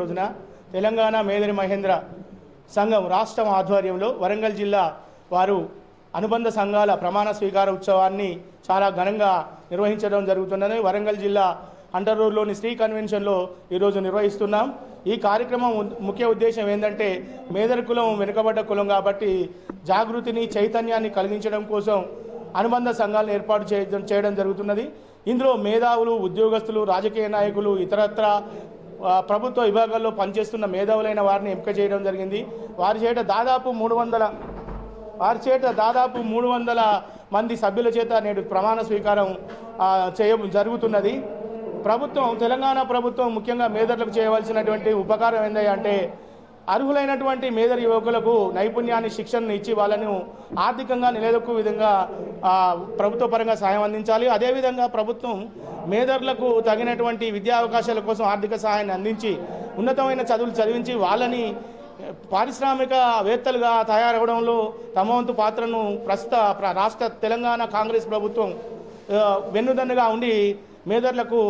రోజున తెలంగాణ మేదరి మహేంద్ర సంఘం రాష్ట్రం ఆధ్వర్యంలో వరంగల్ జిల్లా వారు అనుబంధ సంఘాల ప్రమాణ స్వీకార ఉత్సవాన్ని చాలా ఘనంగా నిర్వహించడం జరుగుతున్నది. వరంగల్ జిల్లా అండర్ రోడ్లోని శ్రీ కన్వెన్షన్లో ఈరోజు నిర్వహిస్తున్నాం. ఈ కార్యక్రమం ముఖ్య ఉద్దేశం ఏంటంటే మేదరి కులం వెనుకబడ్డ కులం కాబట్టి జాగృతిని చైతన్యాన్ని కలిగించడం కోసం అనుబంధ సంఘాలను ఏర్పాటు చేయడం చేయడం జరుగుతున్నది. ఇందులో మేధావులు ఉద్యోగస్తులు రాజకీయ నాయకులు ఇతరత్ర ప్రభుత్వ విభాగాల్లో పనిచేస్తున్న మేధావులైన వారిని ఎంపిక చేయడం జరిగింది. వారి చేత దాదాపు మూడు వందల వారి చేత దాదాపు మూడు వందల మంది సభ్యుల చేత నేడు ప్రమాణ స్వీకారం చేయ జరుగుతున్నది. ప్రభుత్వం తెలంగాణ ప్రభుత్వం ముఖ్యంగా మేధర్లకు చేయవలసినటువంటి ఉపకారం ఏందంటే అంటే అర్హులైనటువంటి మేధర్ యువకులకు నైపుణ్యాన్ని శిక్షణను ఇచ్చి వాళ్ళను ఆర్థికంగా నిలదొక్కు విధంగా ప్రభుత్వ పరంగా సహాయం అందించాలి. అదేవిధంగా ప్రభుత్వం మేధర్లకు తగినటువంటి విద్యా అవకాశాల కోసం ఆర్థిక సహాయాన్ని అందించి ఉన్నతమైన చదువులు చదివించి వాళ్ళని పారిశ్రామికవేత్తలుగా తయారవడంలో తమ వంతు పాత్రను ప్రస్తుత రాష్ట్ర తెలంగాణ కాంగ్రెస్ ప్రభుత్వం వెన్నుదన్నుగా ఉండి మేధర్లకు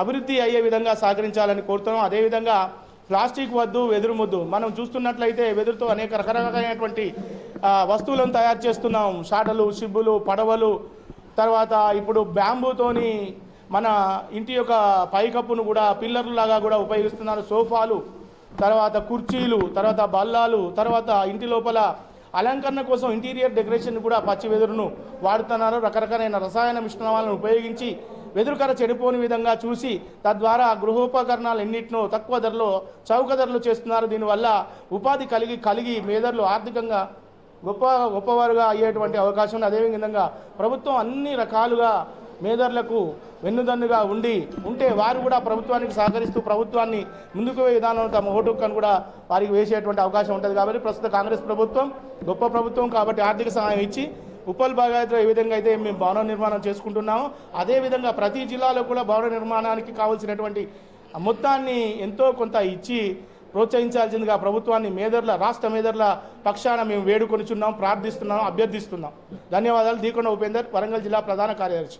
అభివృద్ధి అయ్యే విధంగా సహకరించాలని కోరుతున్నాం. అదేవిధంగా ప్లాస్టిక్ వద్దు వెదురు ముద్దు. మనం చూస్తున్నట్లయితే వెదురుతో అనేక రకరకాలైనటువంటి వస్తువులను తయారు చేస్తున్నాం. షాటలు షిబ్బులు పడవలు. తర్వాత ఇప్పుడు బ్యాంబూతోని మన ఇంటి యొక్క పైకప్పును కూడా పిల్లర్లాగా కూడా ఉపయోగిస్తున్నారు. సోఫాలు తర్వాత కుర్చీలు తర్వాత బల్లాలు తర్వాత ఇంటి లోపల అలంకరణ కోసం ఇంటీరియర్ డెకరేషన్ కూడా పచ్చి వెదురును వాడుతున్నారు. రకరకాలైన రసాయన మిశ్రమాలను ఉపయోగించి వెదురుకర చెడిపోని విధంగా చూసి తద్వారా గృహోపకరణాలు ఎన్నిటినో తక్కువ ధరలో చౌక ధరలు చేస్తున్నారు. దీనివల్ల ఉపాధి కలిగి కలిగి మేధర్లు ఆర్థికంగా గొప్ప గొప్పవారుగా అయ్యేటువంటి అవకాశం ఉంది. అదేవిధంగా ప్రభుత్వం అన్ని రకాలుగా మేధర్లకు వెన్నుదన్నుగా ఉండి ఉంటే వారు కూడా ప్రభుత్వానికి సహకరిస్తూ ప్రభుత్వాన్ని ముందుకు విధానం విధానంలో తమ ఓటుకను కూడా వారికి వేసేటువంటి అవకాశం ఉంటుంది. కాబట్టి ప్రస్తుత కాంగ్రెస్ ప్రభుత్వం గొప్ప ప్రభుత్వం కాబట్టి ఆర్థిక సహాయం ఇచ్చి ఉప్పల్ బాగాయత్లో ఏ విధంగా అయితే మేము భవన నిర్మాణం చేసుకుంటున్నామో. అదేవిధంగా ప్రతి జిల్లాలో కూడా భవన నిర్మాణానికి కావాల్సినటువంటి మొత్తాన్ని ఎంతో కొంత ఇచ్చి ప్రోత్సహించాల్సిందిగా ప్రభుత్వాన్ని మేదర్ల రాష్ట్ర మేదర్ల పక్షాన మేము వేడుకొనిచున్నాం ప్రార్థిస్తున్నాం అభ్యర్థిస్తున్నాం. ధన్యవాదాలు. దీకొండ ఉపేందర్ వరంగల్ జిల్లా ప్రధాన కార్యదర్శి.